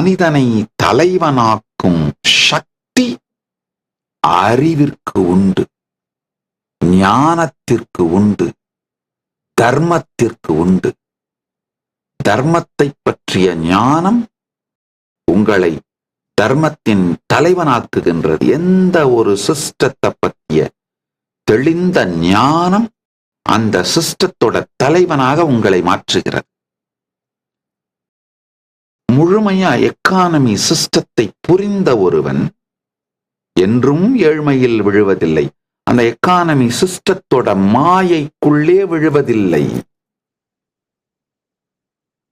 மனிதனை தலைவனாக்கும் சக்தி அறிவிற்கு உண்டு ஞானத்திற்கு உண்டு தர்மத்திற்கு உண்டு. தர்மத்தை பற்றிய ஞானம் உங்களை தர்மத்தின் தலைவனாக்குகின்றது. எந்த ஒரு சிஸ்டத்தை பற்றிய தெளிந்த ஞானம் அந்த சிஸ்டத்தோட தலைவனாக உங்களை மாற்றுகிறது. முழுமையா எக்கானமி சிஸ்டத்தை புரிந்த ஒருவன் என்றும் ஏழ்மையில் விழுவதில்லை. அந்த எக்கானமி சிஸ்டத்தோட மாயைக்குள்ளே விழுவதில்லை.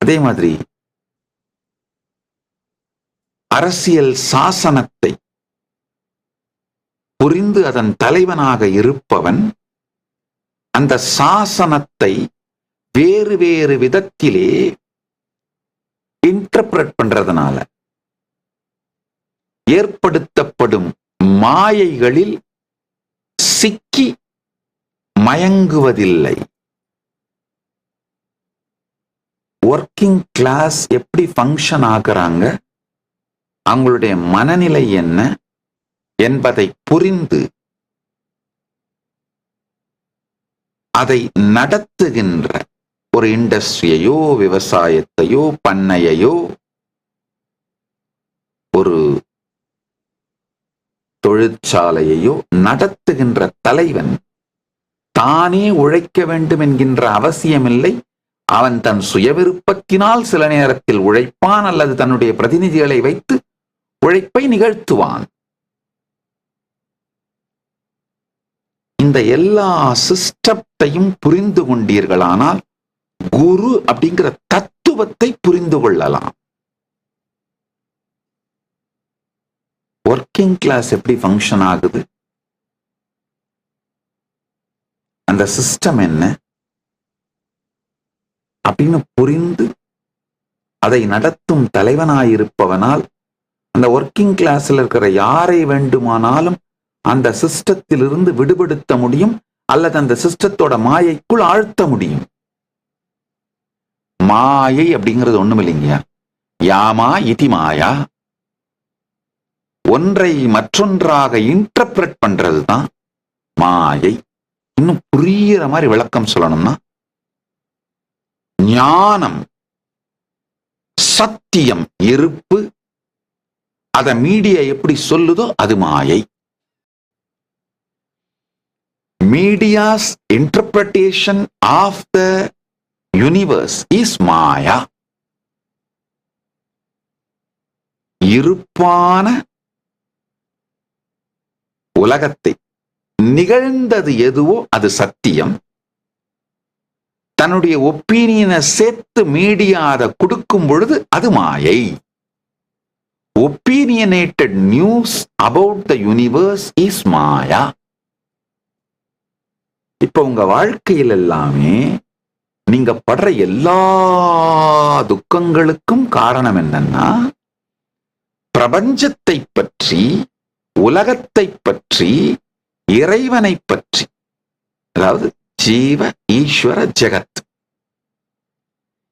அதே மாதிரி அரசியல் சாசனத்தை புரிந்து அதன் தலைவனாக இருப்பவன் அந்த சாசனத்தை வேறு வேறு விதத்திலே இன்டர்பிரட் பண்றதுனால ஏற்படுத்தப்படும் மாயைகளில் சிக்கி மயங்குவதில்லை. ஒர்க்கிங் கிளாஸ் எப்படி ஃபங்க்ஷன் ஆகுறாங்க? அவங்களுடைய மனநிலை என்ன என்பதை புரிந்து அதை நடத்துகின்ற ஒரு இண்டஸ்ட்ரியையோ விவசாயத்தையோ பண்ணையையோ ஒரு தொழிற்சாலையையோ நடத்துகின்ற தலைவன் தானே உழைக்க வேண்டும் என்கின்ற அவசியமில்லை. அவன் தன் சுயவிருப்பத்தினால் சில நேரத்தில் உழைப்பான் அல்லது தன்னுடைய பிரதிநிதிகளை வைத்து உழைப்பை நிகழ்த்துவான். இந்த எல்லா சிஸ்டத்தையும் புரிந்து கொண்டீர்களானால் குரு அப்படிங்கிற தத்துவத்தை புரிந்து கொள்ளலாம். ஒர்க்கிங் கிளாஸ் எப்படி ஃபங்க்ஷன் ஆகுது? அந்த சிஸ்டம் என்ன? அப்படின்னு புரிந்து அதை நடத்தும் தலைவனாயிருப்பவனால் அந்த ஒர்க்கிங் கிளாஸ்ல இருக்கிற யாரை வேண்டுமானாலும் அந்த சிஸ்டத்திலிருந்து விடுபடுத்த முடியும் அல்லது அந்த சிஸ்டத்தோட மாயைக்குள் ஆழ்த்த முடியும். மாயை அப்படிங்கிறது ஒண்ணும் இல்லைங்க. யாமா இதி மாயா. ஒன்றை மற்றொன்றாக இன்டர்பிரட் பண்றதுதான் மாயை. இன்னும் புரியிற மாதிரி விளக்கம் சொல்லணும்னா ஞானம் சத்தியம் இருப்பு அத மீடியா எப்படி சொல்லுதோ அது மாயை. Media's interpretation of the universe is maya இருப்பான உலகத்தை நிகழ்ந்தது எதுவோ அது சத்தியம். தன்னுடைய ஒப்பீனியனை சேர்த்து மீடியாத கொடுக்கும் பொழுது அது மாயை. Opinionated news about the universe is maya. இப்ப உங்க வாழ்க்கையில் எல்லாமே நீங்க படுற எல்லா துக்கங்களுக்கும் காரணம் என்னன்னா பிரபஞ்சத்தை பற்றி உலகத்தை பற்றி இறைவனை பற்றி அதாவது ஜீவ ஈஸ்வர ஜெகத்.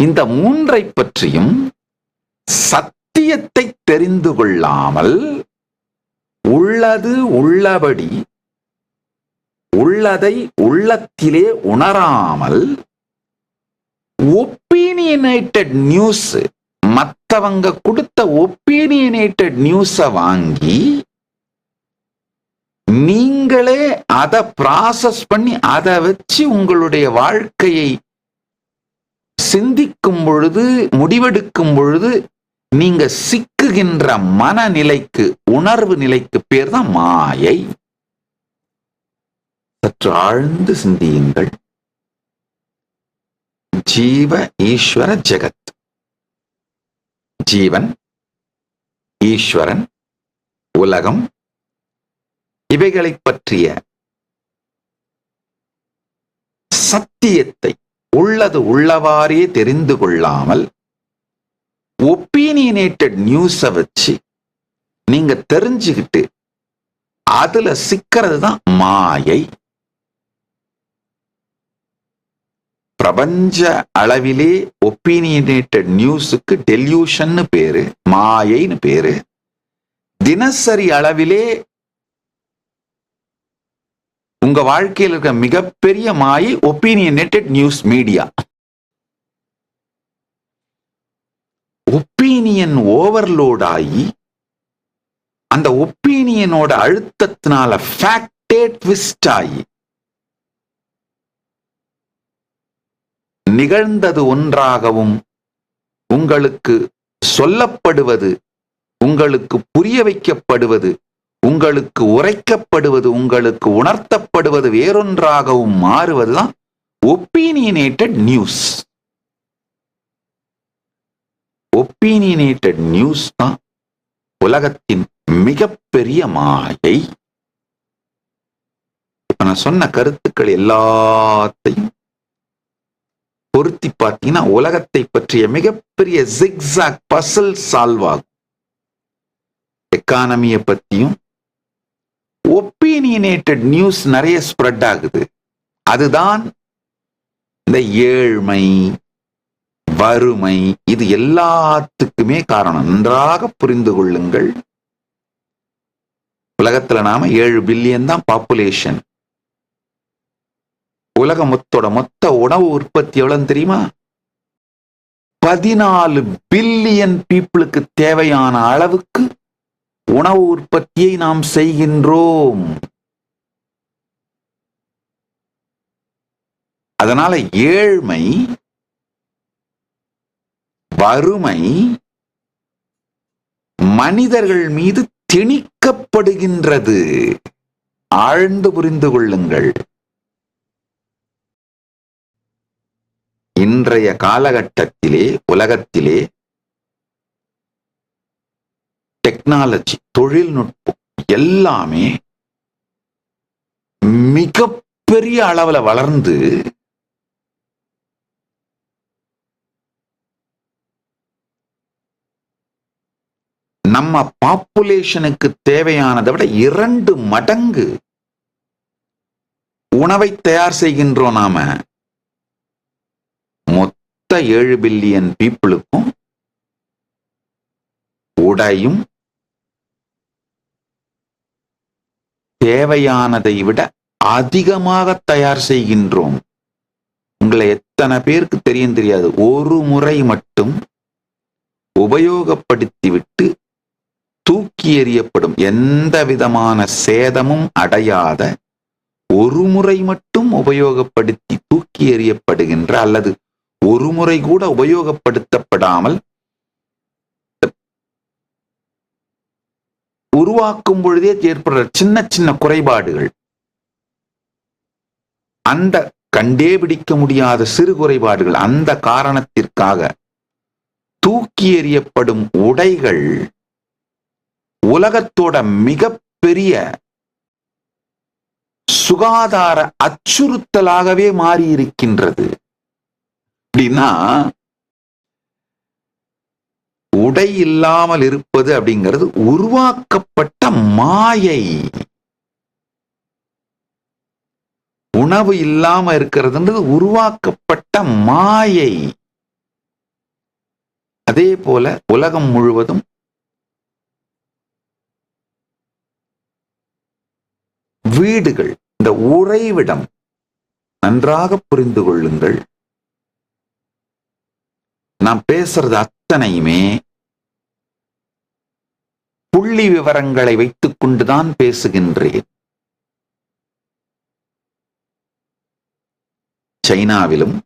இந்த மூன்றை பற்றியும் சத்தியத்தை தெரிந்து கொள்ளாமல் உள்ளது உள்ளபடி உள்ளதை உள்ளத்திலே உணராமல் ஒப்பீனியனேட்டட் நியூஸ் மத்தவங்க கொடுத்த ஒப்பீனியனேட்டட் நியூஸ வாங்கி நீங்களே அதை ப்ராசஸ் பண்ணி அதை வச்சு உங்களுடைய வாழ்க்கையை சிந்திக்கும் பொழுது முடிவெடுக்கும் பொழுது நீங்க சிக்குகின்ற மனநிலைக்கு உணர்வு நிலைக்கு பேர் தான் மாயை. சற்று ஆழ்ந்து சிந்தியுங்கள். ஜீவ ஈஸ்வர ஜெகத். ஜீவன் ஈஸ்வரன் உலகம் இவைகளை பற்றிய சத்தியத்தை உள்ளது உள்ளவாறே தெரிந்து கொள்ளாமல் ஒப்பீனியனேட்டட் நியூஸை வச்சு நீங்க தெரிஞ்சுக்கிட்டு அதுல சிக்கிறது தான் மாயை. பிரபஞ்ச அளவிலே ஒப்பீனியனேட்டட் நியூஸுக்கு டெல்யூஷன்னு பேரு மாயைன்னு பேரு. தினசரி அளவிலே உங்க வாழ்க்கையில் இருக்க மிகப்பெரிய மாயை opinionated news media opinion overload ஆகி அந்த ஒப்பீனியனோட அழுத்தத்தினால ஃபேக்டே ட்விஸ்ட் ஆகி நிகழ்ந்தது ஒன்றாகவும் உங்களுக்கு சொல்லப்படுவது உங்களுக்கு புரிய வைக்கப்படுவது உங்களுக்கு உரைக்கப்படுவது உங்களுக்கு உணர்த்தப்படுவது வேறொன்றாகவும் மாறுவதுதான் ஒப்பீனியனேட்டட் நியூஸ். ஒப்பீனியனேட்டட் நியூஸ் தான் உலகத்தின் மிகப்பெரிய மாயை. இப்ப நான் சொன்ன கருத்துக்கள் எல்லாத்தையும் பொருத்தி பார்த்தீங்கன்னா உலகத்தை பற்றிய மிகப்பெரிய ஜிக்ஸாக் பசல் சால்வ் ஆகும். எக்கானமியை பற்றியும் ஒப்பீனியனேட்டட் நியூஸ் நிறைய ஸ்ப்ரெட் ஆகுது. அதுதான் இந்த ஏழ்மை வறுமை இது எல்லாத்துக்குமே காரணம். நன்றாக புரிந்து கொள்ளுங்கள். உலகத்துல நாம ஏழு பில்லியன் தான் பாப்புலேஷன் உலக மொத்தோட மொத்த உணவு உற்பத்தி எவ்வளவு தெரியுமா? பதினாலு பில்லியன் பீப்புளுக்கு தேவையான அளவுக்கு உணவு உற்பத்தியை நாம் செய்கின்றோம். அதனால ஏழ்மை வறுமை மனிதர்கள் மீது திணிக்கப்படுகின்றது. ஆழ்ந்து புரிந்து கொள்ளுங்கள். இன்றைய காலகட்டத்திலே உலகத்திலே டெக்னாலஜி தொழில்நுட்பம் எல்லாமே மிகப்பெரிய அளவில் வளர்ந்து நம்ம பாப்புலேஷனுக்கு தேவையானதை விட இரண்டு மடங்கு உணவை தயார் செய்கின்றோம் நாம. மொத்த ஏழு பில்லியன் பீப்புளுக்கும் உடையும் தேவையானதை விட அதிகமாக தயார் செய்கின்றோம். உங்களை எத்தனை பேருக்கு தெரியும் தெரியாது. ஒரு முறை மட்டும் உபயோகப்படுத்திவிட்டு தூக்கி எறியப்படும். எந்த விதமான சேதமும் அடையாத ஒரு முறை மட்டும் உபயோகப்படுத்தி தூக்கி எறியப்படுகின்ற அல்லது ஒரு முறை கூட உபயோகப்படுத்தப்படாமல் உருவாக்கும் பொழுதே ஏற்படுற சின்ன சின்ன குறைபாடுகள். அந்த கண்டே பிடிக்க முடியாத சிறு குறைபாடுகள் அந்த காரணத்திற்காக தூக்கி எறியப்படும் உடைகள் உலகத்தோட மிகப்பெரிய சுகாதார அச்சுறுத்தலாகவே மாறி இருக்கின்றது அப்படின்னா உடை இல்லாமல் இருப்பது அப்படிங்கிறது உருவாக்கப்பட்ட மாயை. உணவு இல்லாம இருக்கிறதுன்றது உருவாக்கப்பட்ட மாயை. அதே போல உலகம் முழுவதும் வீடுகள் இந்த உறைவிடம் நன்றாக புரிந்து கொள்ளுங்கள். நான் பேசுறது அத்தனையுமே புள்ளி விவரங்களை வைத்துக் கொண்டுதான் பேசுகின்றேன். சைனாவிலும்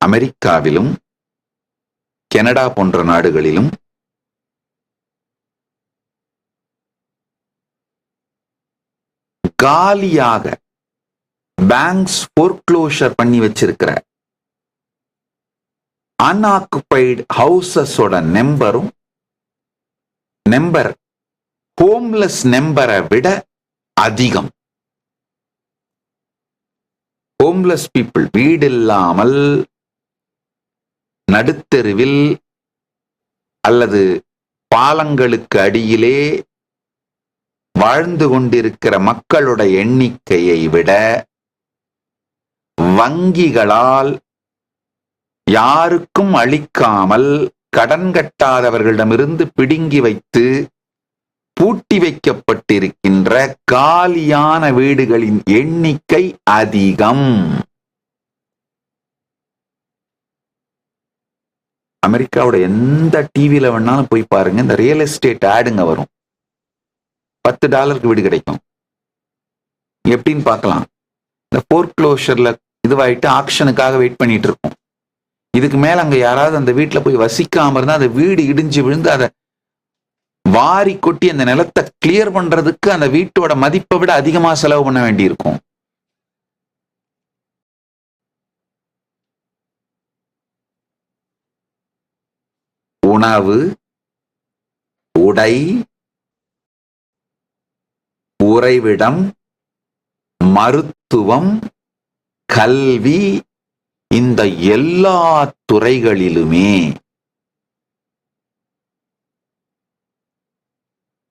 அமெரிக்காவிலும் கனடா போன்ற நாடுகளிலும் காலியாக பேங்க்ஸ் போர்க்ளோஷர் பண்ணி வச்சிருக்கிற அன்ஆக்குபைடு ஹவுசஸோட நம்பரும் நம்பர் ஹோம்லெஸ் நம்பரை விட அதிகம். ஹோம்லெஸ் பீப்புள் வீடு இல்லாமல் நடுத்தெருவில் அல்லது பாலங்களுக்கு அடியிலே வாழ்ந்து கொண்டிருக்கிற மக்களோட எண்ணிக்கையை விட வங்கிகளால் யாருக்கும் அளிக்காமல் கடன் கட்டாதவர்களிடமிருந்து பிடுங்கி வைத்து பூட்டி வைக்கப்பட்டிருக்கின்ற காலியான வீடுகளின் எண்ணிக்கை அதிகம். அமெரிக்காவோட எந்த டிவியில வேணாலும் போய் பாருங்க. இந்த ரியல் எஸ்டேட் ஆடுங்க வரும். பத்து டாலருக்கு வீடு கிடைக்கும். எப்படின்னு பார்க்கலாம். இந்த போர்க்ளோஷர்ல இதுவாயிட்டு ஆக்ஷனுக்காக வெயிட் பண்ணிட்டு இருக்கோம். இதுக்கு மேல அங்க யாராவது அந்த வீட்டுல போய் வசிக்காம இருந்தா அந்த வீடு இடிஞ்சு விழுந்து அதை வாரி கொட்டி அந்த நிலத்தை கிளியர் பண்றதுக்கு அந்த வீட்டோட மதிப்பை விட அதிகமா செலவு பண்ண வேண்டியிருக்கும். உணவு உடை உறைவிடம் மருத்துவம் கல்வி இந்த எல்லா துறைகளிலுமே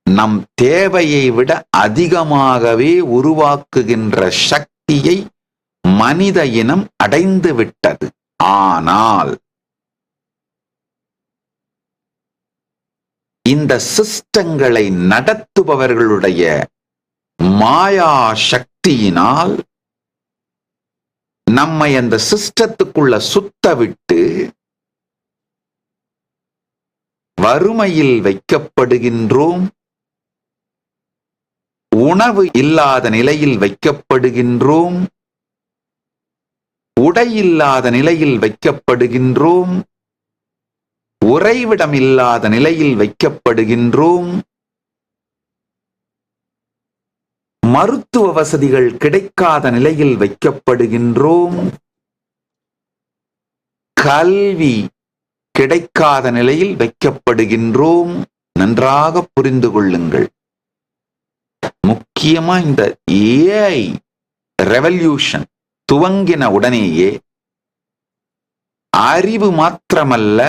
நம் தேவையை விட அதிகமாகவே உருவாக்குகின்ற சக்தியை மனித இனம் அடைந்து விட்டது. ஆனால் இந்த சிஸ்டங்களை நடத்துபவர்களுடைய மாயா சக்தியினால் நம்மை அந்த சிஸ்டத்துக்குள்ள சுத்த விட்டு வறுமையில் வைக்கப்படுகின்றோம். உணவு இல்லாத நிலையில் வைக்கப்படுகின்றோம். உடை இல்லாத நிலையில் வைக்கப்படுகின்றோம். உறைவிடம் இல்லாத நிலையில் வைக்கப்படுகின்றோம். மருத்துவ வசதிகள் கிடைக்காத நிலையில் வைக்கப்படுகின்றோம். கல்வி கிடைக்காத நிலையில் வைக்கப்படுகின்றோம். நன்றாக புரிந்து கொள்ளுங்கள். முக்கியமா இந்த ஏஐ ரெவல்யூஷன் துவங்கின உடனேயே அறிவு மாத்திரமல்ல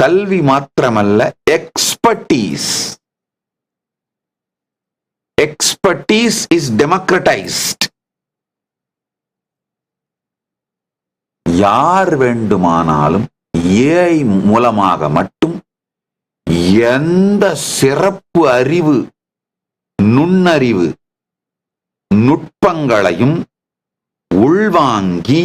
கல்வி மாத்திரமல்ல எக்ஸ்பர்டீஸ் எக்ஸ்பர்டீஸ் இஸ் democratized. யார் வேண்டுமானாலும் ஏஐ மூலமாக மட்டும் எந்த சிறப்பு அறிவு நுண்ணறிவு நுட்பங்களையும் உள்வாங்கி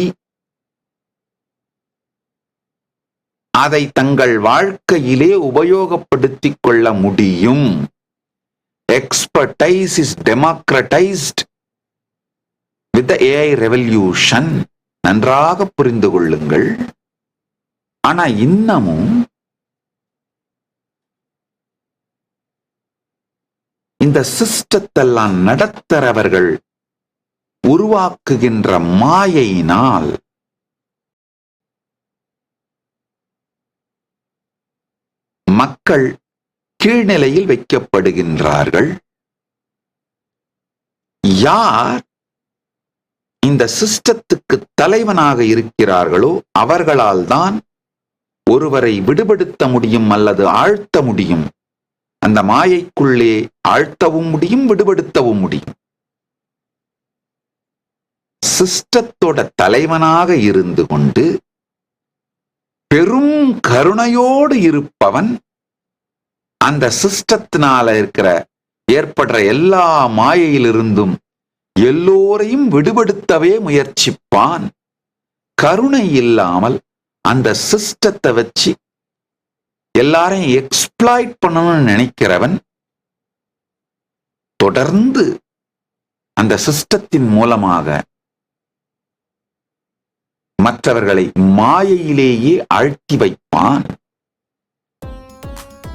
அதை தங்கள் வாழ்க்கையிலே உபயோகப்படுத்திக் கொள்ள முடியும் expertise is democratised with AI revolution நன்றாக புரிந்து கொள்ளுங்கள். ஆனா இன்னமும் இந்த சிஸ்டத்தெல்லாம் நடத்துறவர்கள் உருவாக்குகின்ற மாயையினால் மக்கள் கீழ்நிலையில் வைக்கப்படுகின்றார்கள். யார் இந்த சிஸ்டத்துக்கு தலைவனாக இருக்கிறார்களோ அவர்களால் தான் ஒருவரை விடுபடுத்த முடியும் அல்லது ஆழ்த்த முடியும். அந்த மாயைக்குள்ளே ஆழ்த்தவும் முடியும் விடுபடுத்தவும் முடியும். சிஸ்டத்தோட தலைவனாக இருந்து கொண்டு பெரும் கருணையோடு இருப்பவன் அந்த சிஸ்டத்தினால இருக்கிற ஏற்படுற எல்லா மாயையிலிருந்தும் எல்லோரையும் விடுபடுத்தவே முயற்சிப்பான். கருணை இல்லாமல் அந்த சிஸ்டத்தை வச்சு எல்லாரையும் எக்ஸ்பிளாய்ட் பண்ணணும்னு நினைக்கிறவன் தொடர்ந்து அந்த சிஸ்டத்தின் மூலமாக மற்றவர்களை மாயையிலேயே ஆழ்த்தி வைப்பான்.